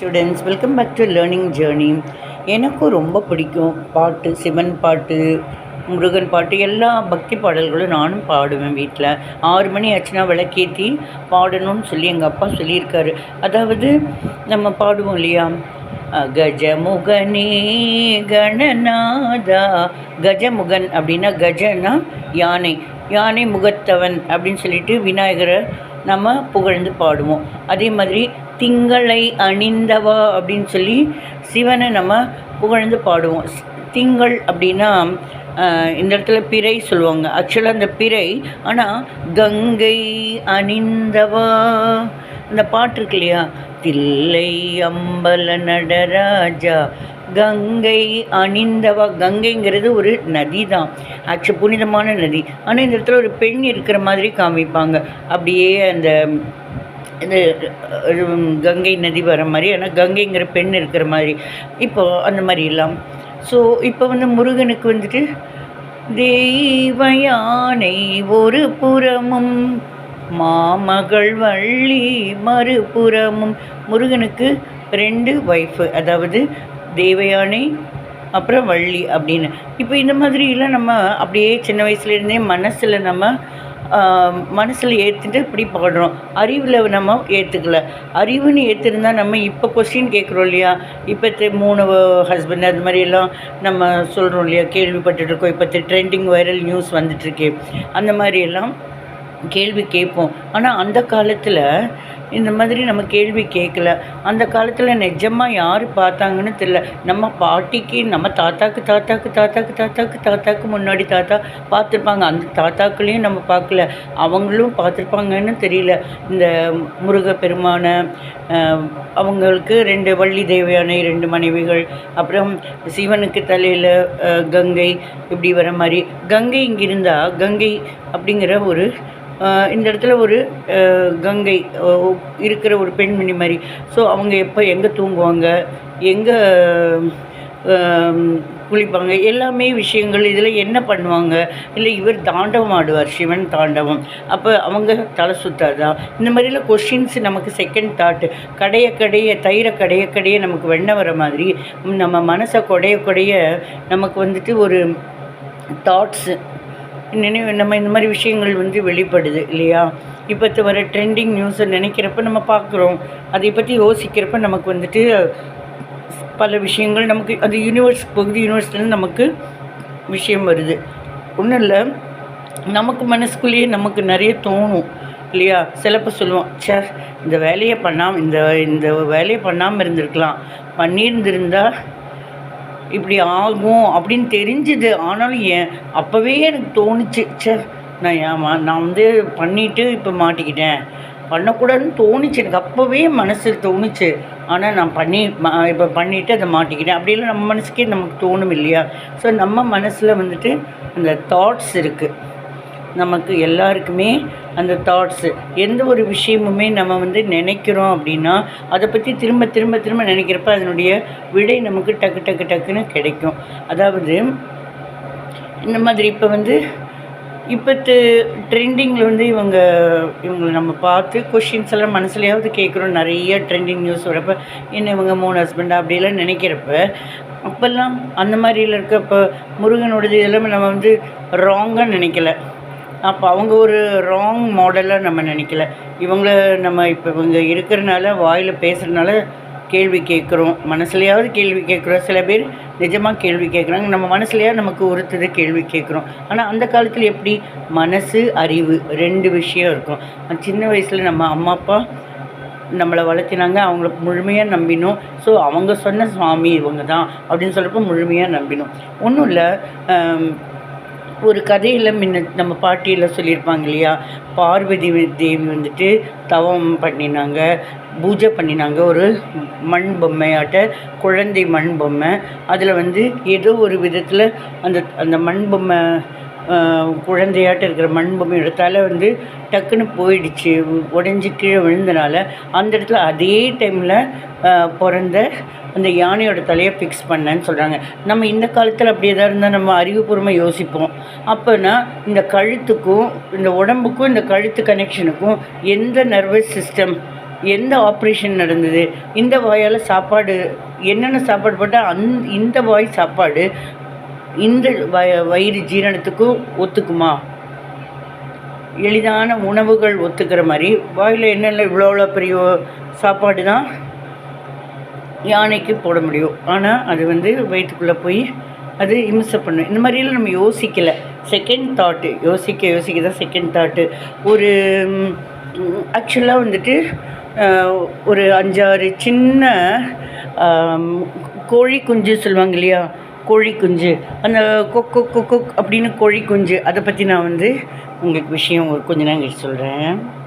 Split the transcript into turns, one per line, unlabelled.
Students welcome back to learning journey எனக்கும் ரொம்ப பிடிக்கும் பாட்டு சிவன் பாட்டு முருகன் பாட்டு எல்லா பக்தி பாடல்களும் நானும் பாடுவேன் வீட்டில் ஆறு மணி ஆச்சுன்னா விளக்கேற்றி பாடணும்னு சொல்லி எங்கள் அப்பா சொல்லியிருக்காரு. அதாவது நம்ம பாடுவோம் இல்லையா? கஜமுகனே கணநாதா கஜமுகன் அப்படின்னா கஜனா யானை யானை முகத்தவன் அப்படின்னு சொல்லிட்டு விநாயகரை நம்ம புகழ்ந்து பாடுவோம். அதே மாதிரி திங்களை அணிந்தவா அப்படின்னு சொல்லி சிவனை நம்ம புகழ்ந்து பாடுவோம். ஸ்- திங்கள் அப்படின்னா இந்த இடத்துல பிறை சொல்லுவாங்க. ஆக்சுவலாக அந்த பிறை ஆனால் கங்கை அணிந்தவா. இந்த பாட்டு இருக்கு இல்லையா? தில்லை அம்பல நடராஜா கங்கை அணிந்தவா. கங்கைங்கிறது ஒரு நதி தான் ஆக்சுவல் புனிதமான நதி. ஆனால் இந்த இடத்துல ஒரு பெண் இருக்கிற மாதிரி காமிப்பாங்க. அப்படியே அந்த இது கங்கை நதி வர மாதிரி ஆனால் கங்கைங்கிற பெண் இருக்கிற மாதிரி. இப்போ அந்த மாதிரி எல்லாம். ஸோ இப்போ வந்து முருகனுக்கு வந்துட்டு தெய்வ யானை ஒரு புறமும் மாமகள் வள்ளி மறுபுறமும். முருகனுக்கு ரெண்டு ஒய்ஃபு அதாவது தேவயானை அப்புறம் வள்ளி அப்படின்னு. இப்போ இந்த மாதிரிலாம் நம்ம அப்படியே சின்ன வயசுலேருந்தே மனசில் நம்ம மனசில் ஏற்றுட்டு இப்படி பாடுறோம் அறிவில் நம்ம ஏற்றுக்கல அறிவுன்னு ஏற்றிருந்தா நம்ம இப்போ கொஸ்டின் கேட்குறோம் இல்லையா? இப்போ மூணு ஹஸ்பண்ட் அது மாதிரி எல்லாம் நம்ம சொல்கிறோம் இல்லையா? கேள்விப்பட்டுருக்கோம் இப்போ ட்ரெண்டிங் வைரல் நியூஸ் வந்துட்டுருக்கு. அந்த மாதிரி எல்லாம் கேள்வி கேட்போம். ஆனால் அந்த காலத்தில் இந்த மாதிரி நம்ம கேள்வி கேட்கல அந்த காலத்தில் நிஜமாக யார் பார்த்தாங்கன்னு தெரியல. நம்ம பாட்டிக்கு நம்ம தாத்தாக்கு தாத்தாக்கு தாத்தாக்கு தாத்தாக்கு தாத்தாக்கு முன்னாடி தாத்தா பார்த்துருப்பாங்க. அந்த தாத்தாக்களையும் நம்ம பார்க்கல. அவங்களும் பார்த்துருப்பாங்கன்னு தெரியல. இந்த முருகப்பெருமான அவங்களுக்கு ரெண்டு வள்ளி தேவையான ரெண்டு மனைவிகள் அப்புறம் சிவனுக்கு தலையில் கங்கை இப்படி வர மாதிரி. கங்கை இங்கே இருந்தால் கங்கை அப்படிங்கிற ஒரு இந்த இடத்துல ஒரு கங்கை இருக்கிற ஒரு பெண்மணி மாதிரி. ஸோ அவங்க எப்போ எங்கே தூங்குவாங்க? எங்கே குளிப்பாங்க? எல்லாமே விஷயங்கள். இதில் என்ன பண்ணுவாங்க? இல்லை இவர் தாண்டவம் ஆடுவார் சிவன் தாண்டவம். அப்போ அவங்க தலை சுத்தாதா? இந்த மாதிரிலாம் கொஷின்ஸ் நமக்கு செகண்ட் தாட்டு கடைய கடைய தயிரை கடைய கடைய நமக்கு வெண்ண வர மாதிரி நம்ம மனசை கொடைய கொடைய நமக்கு வந்துட்டு ஒரு தாட்ஸு நினைவு நம்ம இந்த மாதிரி விஷயங்கள் வந்து வெளிப்படுது இல்லையா? இப்போத்து வர ட்ரெண்டிங் நியூஸை நினைக்கிறப்ப நம்ம பார்க்குறோம். அதை பற்றி யோசிக்கிறப்ப நமக்கு வந்துட்டு பல விஷயங்கள் நமக்கு அது யூனிவர்ஸ் பகுதி யூனிவர்ஸ்லேருந்து நமக்கு விஷயம் வருது. ஒன்றும் இல்லை நமக்கு மனசுக்குள்ளேயே நமக்கு நிறைய தோணும் இல்லையா? சிலப்போ சொல்லுவோம் ச்சே இந்த வேலையை பண்ணாமல் இந்த இந்த வேலையை பண்ணாமல் இருந்திருக்கலாம். பண்ணியிருந்திருந்தால் இப்படி ஆகும் அப்படின்னு தெரிஞ்சுது. ஆனாலும் ஏன் அப்போவே எனக்கு தோணுச்சு. ச்சே நான் ஏமா நான் வந்து பண்ணிட்டு இப்போ மாட்டிக்கிட்டேன். பண்ணக்கூடாதுன்னு தோணுச்சு. எனக்கு அப்போவே மனசில் தோணுச்சு. ஆனால் நான் பண்ணி இப்போ பண்ணிவிட்டு அதை மாட்டிக்கிட்டேன். அப்படிலாம் நம்ம மனசுக்கே நமக்கு தோணும் இல்லையா? ஸோ நம்ம மனசில் வந்துட்டு அந்த தாட்ஸ் இருக்குது நமக்கு எல்லாருக்குமே அந்த தாட்ஸு எந்த ஒரு விஷயமுமே நம்ம வந்து நினைக்கிறோம் அப்படின்னா அதை பற்றி திரும்ப திரும்ப திரும்ப நினைக்கிறப்ப அதனுடைய விடை நமக்கு டக்கு டக்கு டக்குன்னு கிடைக்கும். அதாவது இந்த மாதிரி இப்போ வந்து இப்போ ட்ரெண்டிங்கில் வந்து இவங்க இவங்களை நம்ம பார்த்து கொஷின்ஸ் எல்லாம் மனசுலையாவது கேட்குறோம். நிறைய ட்ரெண்டிங் நியூஸ் வரப்போ என்ன இவங்க மூணு ஹஸ்பண்டா அப்படிலாம் நினைக்கிறப்ப அப்போல்லாம் அந்த மாதிரியில் இருக்கப்போ முருகனோடது இதெல்லாம் நம்ம வந்து ராங்காக நினைக்கல. அப்போ அவங்க ஒரு ராங் மாடலாக நம்ம நினைக்கல. இவங்கள நம்ம இப்போ இவங்க இருக்கிறனால வாயில் பேசுகிறனால கேள்வி கேட்குறோம். மனசுலையாவது கேள்வி கேட்குறோம். சில பேர் நிஜமாக கேள்வி கேட்குறாங்க. நம்ம மனசுலையாவது நமக்கு ஒருத்தது கேள்வி கேட்குறோம். ஆனால் அந்த காலத்தில் எப்படி? மனசு அறிவு ரெண்டு விஷயம் இருக்கும். சின்ன வயசில் நம்ம அம்மா அப்பா நம்மளை வளர்த்தினாங்க. அவங்கள முழுமையாக நம்பினோம். ஸோ அவங்க சொன்ன சுவாமி இவங்க தான் அப்படின்னு சொல்கிறப்ப முழுமையாக நம்பினோம். ஒன்றும் இல்லை ஒரு கதையில் முன்ன நம்ம பாட்டியெல்லாம் சொல்லியிருப்பாங்க இல்லையா? பார்வதி தேவி வந்துட்டு தவம் பண்ணினாங்க பூஜை பண்ணினாங்க. ஒரு மண் பொம்மையாட்ட குழந்தை மண் பொம்மை. அதில் வந்து ஏதோ ஒரு விதத்தில் அந்த அந்த மண் பொம்மை குழந்தையாட்ட இருக்கிற மண் பொம்மையோட தலை வந்து டக்குன்னு போயிடுச்சு உடஞ்சி கீழே விழுந்தனால அந்த இடத்துல அதே டைமில் பிறந்த அந்த யானையோட தலையை ஃபிக்ஸ் பண்ணேன்னு சொல்கிறாங்க நம்ம இந்த காலத்தில் அப்படி எதாவது இருந்தால் நம்ம அறிவுபூர்வமாக யோசிப்போம். அப்போனா இந்த கழுத்துக்கும் இந்த உடம்புக்கும் இந்த கழுத்து கனெக்ஷனுக்கும் எந்த நர்வஸ் சிஸ்டம் எந்த ஆப்ரேஷன் நடந்தது இந்த வாயால் சாப்பாடு என்னென்ன சாப்பாடு போட்டால் அந் இந்த வாய் சாப்பாடு இந்த வய வயிறு ஜீரணத்துக்கும் ஒத்துக்குமா? எளிதான உணவுகள் ஒத்துக்கிற மாதிரி. வாயில் என்னென்ன இவ்வளோ இவ்வளோ பெரிய சாப்பாடு தான் யானைக்கு போட முடியும். ஆனால் அது வந்து வயிற்றுக்குள்ளே போய் அது இம்சை பண்ணும். இந்த மாதிரியெல்லாம் நம்ம யோசிக்கலை. செகண்ட் தாட்டு யோசிக்க யோசிக்க தான் செகண்ட் தாட்டு ஒரு ஆக்சுவலாக வந்துட்டு ஒரு அஞ்சாறு சின்ன கோழி குஞ்சு சொல்லுவாங்க இல்லையா? கோழி குஞ்சு. அந்த கொக் கொக் கொக் அப்படின்னு கோழி குஞ்சு. அதை பற்றி நான் வந்து உங்களுக்கு விஷயம் ஒரு கொஞ்ச நேரம் கழிச்சு சொல்கிறேன்